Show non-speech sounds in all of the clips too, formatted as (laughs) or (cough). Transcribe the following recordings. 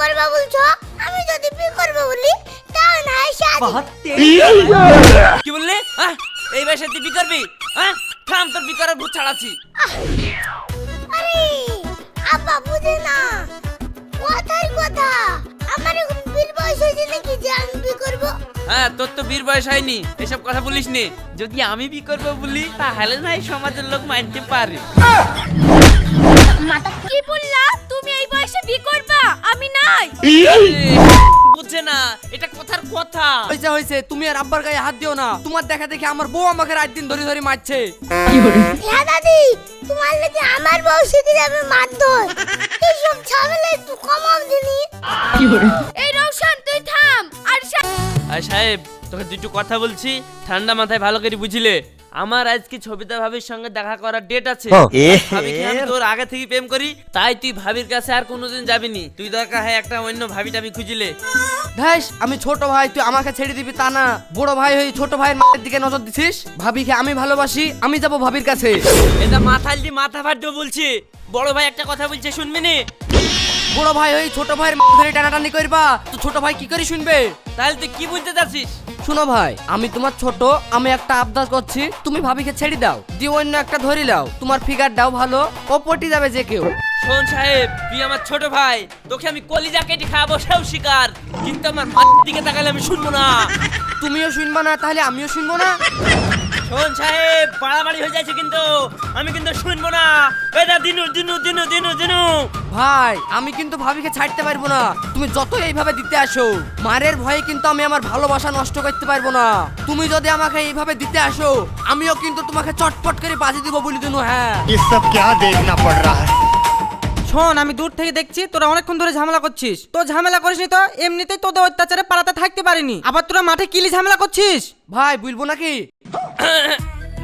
করবে বলছো? আমি যদি বিয়ে করবে বলি তাও না শাদি। কি বললি? হ্যাঁ? এই বয়সে তুই বিয়ে করবি? হ্যাঁ? থাম তোর বিয়ে করার ভূত ছাড়াছি আরে আব্বা বুঝে না। কথার কথা। আমার এখন বিল বয়স হয়েছে নাকি যে আমি বিয়ে করব? হ্যাঁ তোর তো বীর বয়স হয়নি। এসব কথা বলিস নি। যদি আমি বি করব বলি তাহলে না এই সমাজের লোক মানতে পারে। কি বললা? তুমি এই বয়সে বিয়ে করবা? আমি নাই। বুঝছে না এটা কথার কথা। হয়েছে হয়েছে তুমি আর আব্বার গায়ে হাত দিও না। তোমার দেখা দেখে আমার বউ আমাকে রাত দিন ধরে ধরে মারছে। হ্যাঁ দাদি তোমার লেগে আমার বউ শিখে যাবে মারধর। এইসব ঝামেলা একটু কমাও দিনি। এই আর আর সাহেব তোকে দুটো কথা বলছি ঠান্ডা মাথায় ভালো করে বুঝিলে। আমার আজকে ছবিতা ভাবির সঙ্গে দেখা করার ডেট আছে। আমি তোর আগে থেকে প্রেম করি? তাই তুই ভাবির কাছে আর কোনোদিন যাবিনি। তুই দরকার হয় একটা অন্য ভাবি টাবি খুঁজিলে। ভাইস আমি ছোট ভাই তুই আমাকে ছেড়ে দিবি তা না। বড় ভাই হয়ে ছোট ভাইয়ের মায়ের দিকে নজর দিছিস? ভাবিকে আমি ভালোবাসি আমি যাব ভাবির কাছে। এটা মাথায় দিয়ে মাথা ফাটবে বলছি বড় ভাই একটা কথা বলছে শুনবি নি? বড় ভাই হয়ে ছোট ভাইয়ের মা ধরে টানাটানি করবা। তো ছোট ভাই কি করে শুনবে? তাহলে তুই কি বুঝতে চাচ্ছিস? শুনো ভাই আমি তোমার ছোট আমি একটা আবদার করছি তুমি ভাবিকে ছেড়ে দাও দিয়ে অন্য একটা ধরে দাও তোমার ফিগার দাও ভালো ও পটি যাবে যে কেউ। শোন সাহেব তুই আমার ছোট ভাই তোকে আমি কলিজা কেটে খাওয়াবো সেও শিকার। কিন্তু আমার মায়ের দিকে তাকালে আমি শুনব না। তুমিও শুনবা না তাহলে আমিও শুনব না? শোন সাহেব বাড়াবাড়ি হয়ে যাচ্ছে কিন্তু। আমি কিন্তু শুনব না। এটা দিনু দিনু দিনু দিনু দিনু। ভাই আমি কিন্তু ভাবিকে ছাড়তে পারব না। তুমি যত এইভাবে দিতে আসো মারের ভয়ে কিন্তু আমি আমার ভালোবাসা নষ্ট করতে পারব না। তুমি যদি আমাকে এইভাবে দিতে আসো আমিও কিন্তু তোমাকে চটপট করে বাজি দিব বলি দিনু হ্যাঁ। দেখনা পড় শোন আমি দূর থেকে দেখছি তোরা অনেকক্ষণ ধরে ঝামেলা করছিস। তো ঝামেলা করিসনি তো? এমনিতেই তোদের অত্যাচারে পাড়াতে থাকতে পারিনি। আবার তোরা মাঠে কিলি ঝামেলা করছিস? ভাই বুঝব নাকি?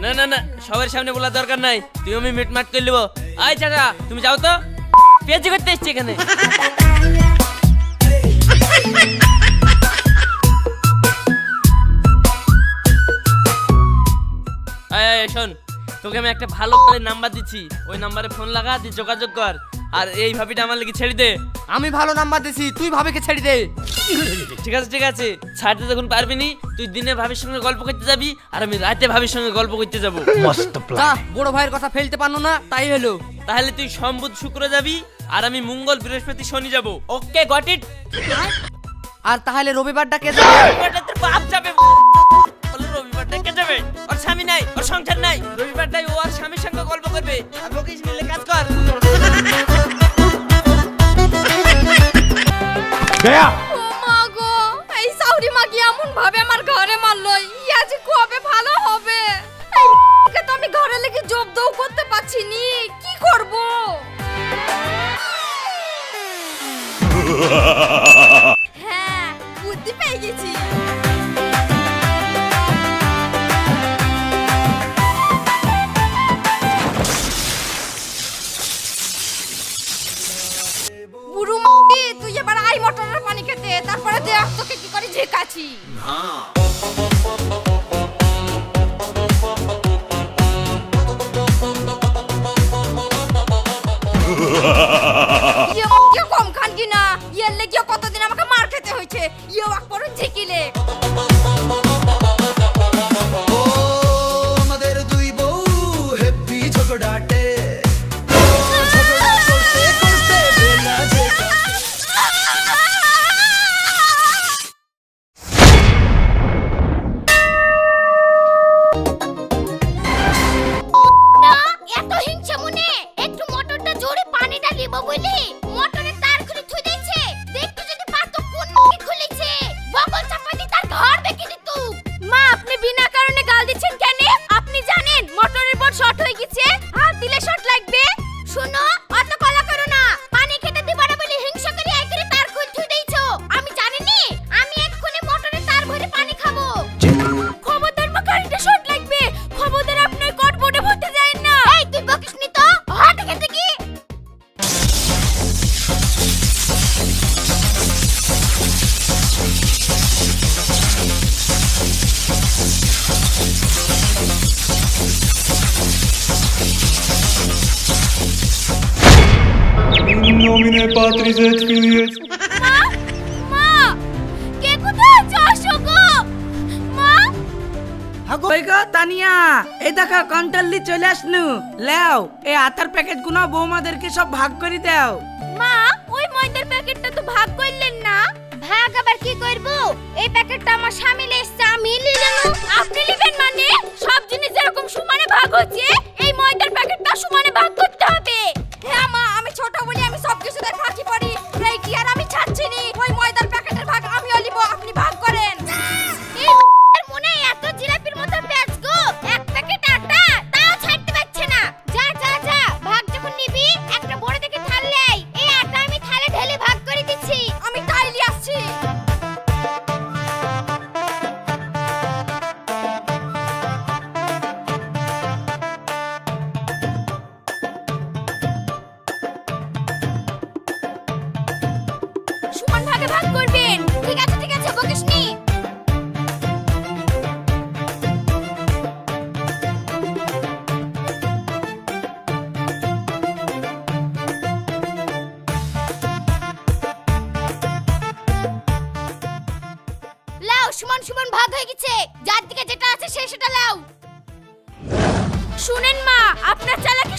না না না, সবার সামনে বলার দরকার নাই। তুই আমি মিটমাট করে নেব। আয় চাচা, তুমি যাও তো। পেঁচে করতে এসছি এখানে। শোন, তোকে আমি একটা ভালো নাম্বার দিচ্ছি। ওই নাম্বারে ফোন লাগা, দিয়ে যোগাযোগ কর। আর এই ভাবিটা আমার লাগি ছেড়ে দে। আমি ভালো নাম্বার দিছি তুই ভাবিকে ছেড়ে দে। ঠিক আছে ঠিক আছে। ছাড়তে যখন পারবি নি তুই দিনে ভাবির সঙ্গে গল্প করতে যাবি আর আমি রাতে ভাবির সঙ্গে গল্প করতে যাব। মস্ত যা, প্ল্যান বড় ভাইয়ের কথা ফেলতে পারল না তাই হলো। তাহলে তুই সম্বুদ শুক্র যাবি আর আমি মঙ্গল বৃহস্পতি শনি যাব। ওকে গট ইট আর তাহলে রবিবারটা কে যাবে? রবিবারটা তোর বাপ যাবে। রবিবারটা কে যাবে? ওর স্বামী নাই ওর সংসার নাই। রবিবারটাই ও আর স্বামীর সঙ্গে গল্প করবে। আর জব্দও করতে পারছি নি কি করব? (laughs) হ্যাঁ বুদ্ধি পেয়ে গেছি। নমিনে তানিয়া এই দেখো কন্ট্রোললি চলে আসনু। লেও এই আতার প্যাকেটগুলো বৌমাদেরকে সব ভাগ করে দাও। মা ওই ময়দার প্যাকেটটা তো ভাগ করলেন না। ভাগ আবার কি করব? এই প্যাকেটটা আমার স্বামী লেসছে আমি নিলাম ভাগে ভাগ করবেন। ঠিক আছে ঠিক আছে বকিসনি লাও, সমান সমান ভাগ হয়ে গেছে। যার দিকে যেটা আছে সে সেটা লাও। শুনেন মা, আপনার চালাকি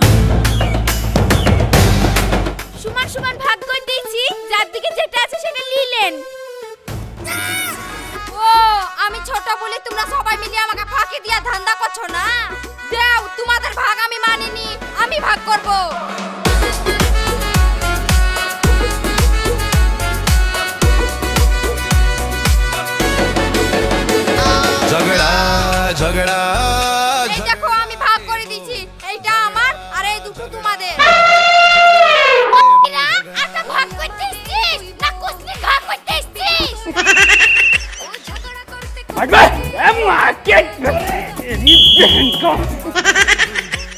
ডেহেঙ্কা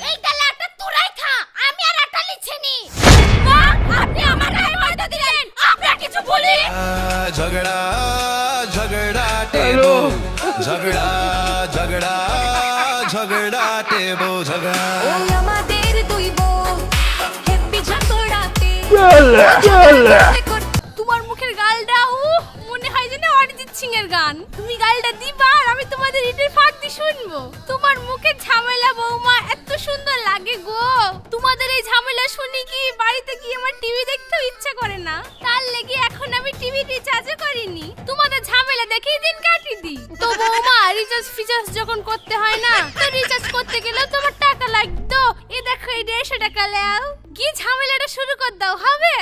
এই তালে আটা তুরাই খা আমি আর আটা লিছি নি। মা আপনি আমার গায়ে মারতে দিলেন আপনার কিছু বলি? ঝগড়া ঝগড়া টেবো ঝগড়া ঝগড়া ঝগড়া টেবো ঝগড়া। ওই আমাদের দুই বউ হেপি ঝগড়াতে চল চল। সিং এর গান। তুমি গালটা দিবা আর আমি তোমাদের ইটের ফাঁক শুনব। তোমার মুখের ঝামেলা বৌমা, এত সুন্দর লাগে গো। তোমাদের এই ঝামেলা শুনি কি বাড়িতে গিয়ে আমার টিভি দেখতেও ইচ্ছা করে না? তার লেগে এখন আমি টিভি রিচার্জও করিনি। তোমাদের ঝামেলা দেখেই দিন কাটি দি তো বৌমা রিচার্জ ফিচার্জ যখন করতে হয় না, তো রিচার্জ করতে গেলেও তোমার টাকা লাগতো। এ দেখো, এই দেড়শো টাকা লেও। কি ঝামেলাটা শুরু কর দাও, হবে?